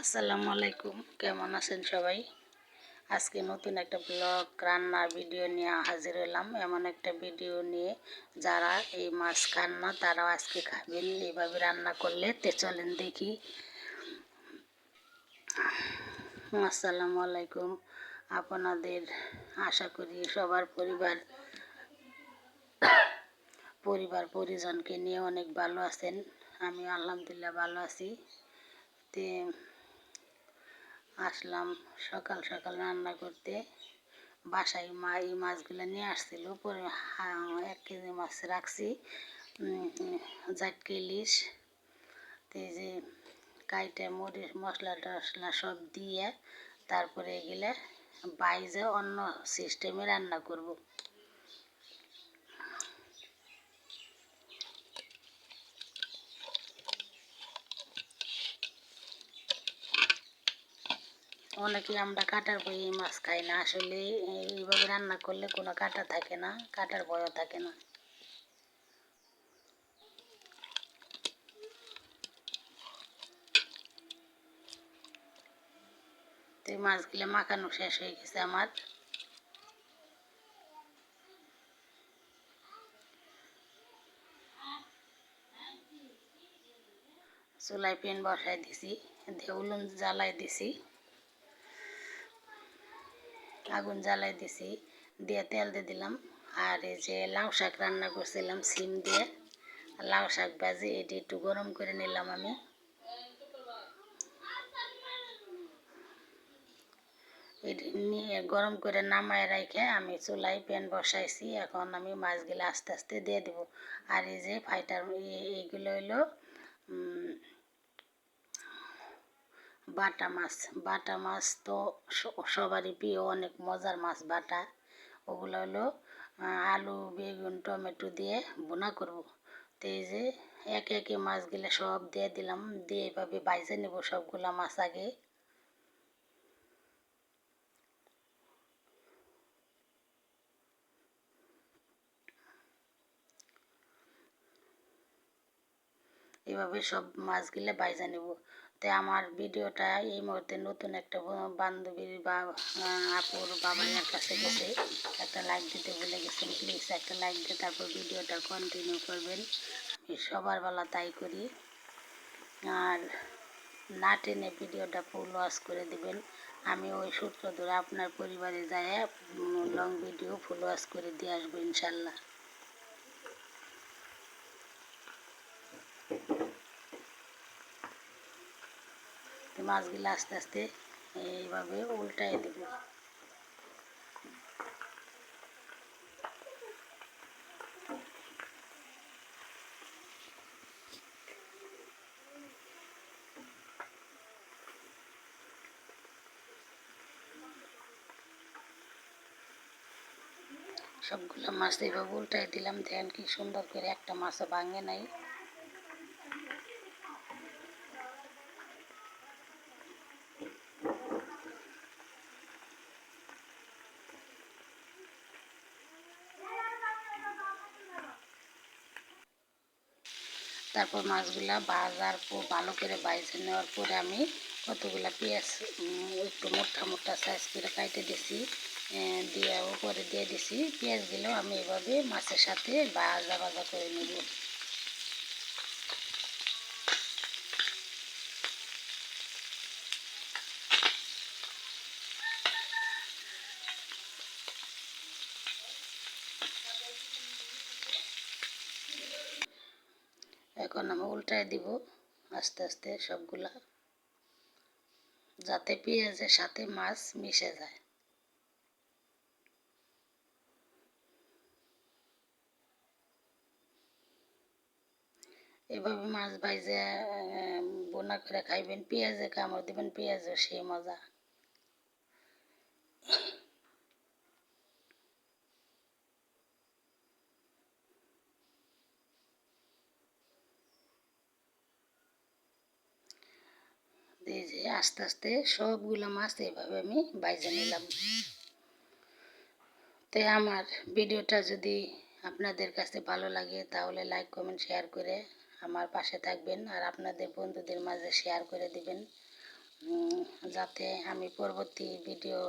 আসসালামু আলাইকুম। কেমন আছেন সবাই? আজকে নতুন একটা ব্লগ, রান্নার ভিডিও নিয়ে হাজির হলাম। এমন একটা ভিডিও নিয়ে যারা এই মাছ খান না, তারাও আজকে খাবেন। এইভাবে রান্না করলে তে চলেন দেখি। আসসালামু আলাইকুম। আপনাদের আশা করি সবার পরিবার পরিবার, পরিজনকে নিয়ে অনেক ভালো আছেন। আমি আলহামদুলিল্লাহ ভালো আছি। তে আসলাম সকাল সকাল রান্না করতে। বাসায় মা এই মাছগুলো নিয়ে আসছিল, পরে এক কেজি মাছ রাখছি। জাটকে ইলিশ যে কাইটে, মরিচ, মশলা টশলা সব দিয়ে তারপরে এগুলো বাইজে অন্য সিস্টেমে রান্না করব। অনেকে আমরা কাটার বই মাছ খাই না। আসলে এইভাবে রান্না করলে কোনো কাটা থাকে না, কাটার ভয়ও থাকে না। তো মাছগুলো মাখানো শেষ হয়ে গেছে আমার। চুলাই পেন বসাই দিছি দেউলুন জ্বালাই দিছি। আগুন জ্বালাই দিছি, দিয়ে তেল দিয়ে দিলাম। আর এই যে লাউ শাক রান্না করছিলাম সিম দিয়ে। লাউ শাক ভাজি, এটি একটু গরম করে নিলাম আমি। নিয়ে গরম করে নামায় রেখে আমি চুলাই প্যান বসাইছি, এখন আমি মাছগুলো আস্তে আস্তে দিয়ে দেব। আর এই যে ফাইটার এইগুলো হলো বাটা মাছ। বাটা মাছ তো সবারই প্রিয়, অনেক মজার মাছ বাটা। ওগুলো হলো আলু, বেগুন, টমেটো দিয়ে বোনা করব। তো এই যে একে একে মাছগুলো সব দিয়ে দিলাম, দিয়ে এভাবে বাইজে নেব সবগুলা মাছ আগে। এভাবে সব মাছগুলো বাইজা নেব। তো আমার ভিডিওটা এই মুহূর্তে নতুন একটা বান্ধবীর বা আপুর বাবার কাছে গেছে। একটা লাইক দিতে ভুলে গেছেন প্লিজ একটা লাইক দিয়ে তারপর ভিডিওটা কন্টিনিউ করবেন। সবার বেলা তাই করি। আর না টেনে ভিডিওটা ফুল ওয়াশ করে দিবেন। আমি ওই সূত্র ধরে আপনার পরিবারে যায় লং ভিডিও ফুল ওয়াশ করে দিয়ে আসব ইনশাল্লাহ। মাছগুলো আস্তে আস্তে, এইভাবে উল্টাই দেব। সবগুলো মাছ এইভাবে উল্টাই দিলাম। দেখেন কি সুন্দর করে একটা মাছও ভাঙে নাই। তারপর মাছগুলা বাজার পর ভালো করে বাইছে নেওয়ার পরে আমি কতগুলা পেঁয়াজ একটু মোটা মোটা সাইজ করে কাটে দিছি। দিয়ে উপরে দিয়ে দিছি। পেঁয়াজগুলো আমি এভাবে মাছের সাথে ভাজা ভাজা করে নেব। এখন আমি উল্টায় দিব, আস্তে আস্তে সবগুলা। যাতে পেঁয়াজের সাথে মাছ মিশে যায়। এভাবে মাছ ভাইজে বোনা করে খাইবেন, পেঁয়াজে কামড় দিবেন, পেঁয়াজও সেই মজা এই যে আস্তে আস্তে সবগুলো মাছ এইভাবে আমি বাইজে নিলাম। তো আমার ভিডিওটা যদি আপনাদের কাছে ভালো লাগে, তাহলে লাইক কমেন্ট শেয়ার করে আমার পাশে থাকবেন আর আপনাদের বন্ধুদের মাঝে শেয়ার করে দিবেন। যাতে আমি পরবর্তী ভিডিও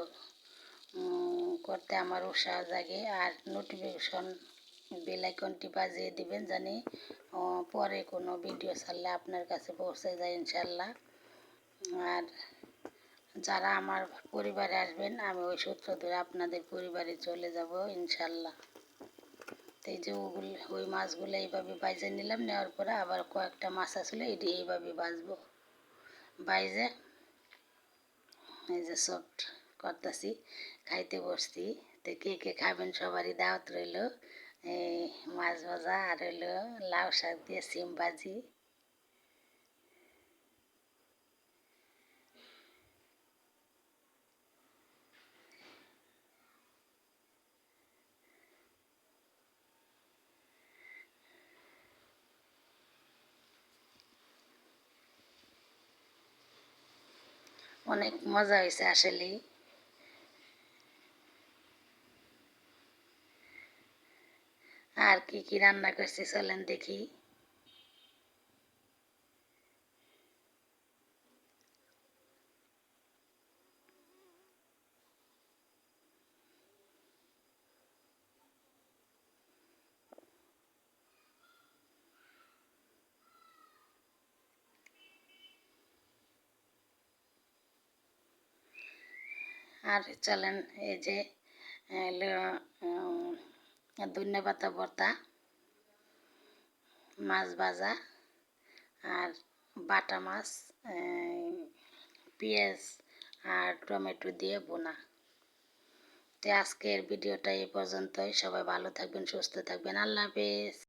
করতে আমার উৎসাহ জাগে আর নোটিফিকেশন বেল আইকনটি বাজিয়ে দিবেন জানি পরে কোনো ভিডিও ছাড়লে আপনার কাছে পৌঁছে যায় ইনশাল্লাহ। আর যারা আমার পরিবারে আসবেন, আমি ওই সূত্র ধরে আপনাদের পরিবারে চলে যাব, ইনশাল্লাহ। এই যে ওগুলো, ওই মাছগুলো এইভাবে বাইজে নিলাম, নেওয়ার পরে আবার কয়েকটা মাছ আসলে এটি এইভাবে বাজবো বাইজে, এই যে সব করতেছি, খাইতে বসছি। তো কে কে খাবেন সবারই দাওয়াত রইল, এই মাছ ভাজা আর হইল লাউ শাক দিয়ে সিম ভাজি। অনেক মজা হয়েছে আসলে। আর কি কি রান্না করছি চলেন দেখি। আর চলেন এই যে ধন্য পাতা ভর্তা মাছ ভাজা, আর বাটা মাছ পেঁয়াজ আর টমেটো দিয়ে বোনা তো আজকের ভিডিওটা এই পর্যন্তই। সবাই ভালো থাকবেন, সুস্থ থাকবেন। আল্লাহ হাফেজ।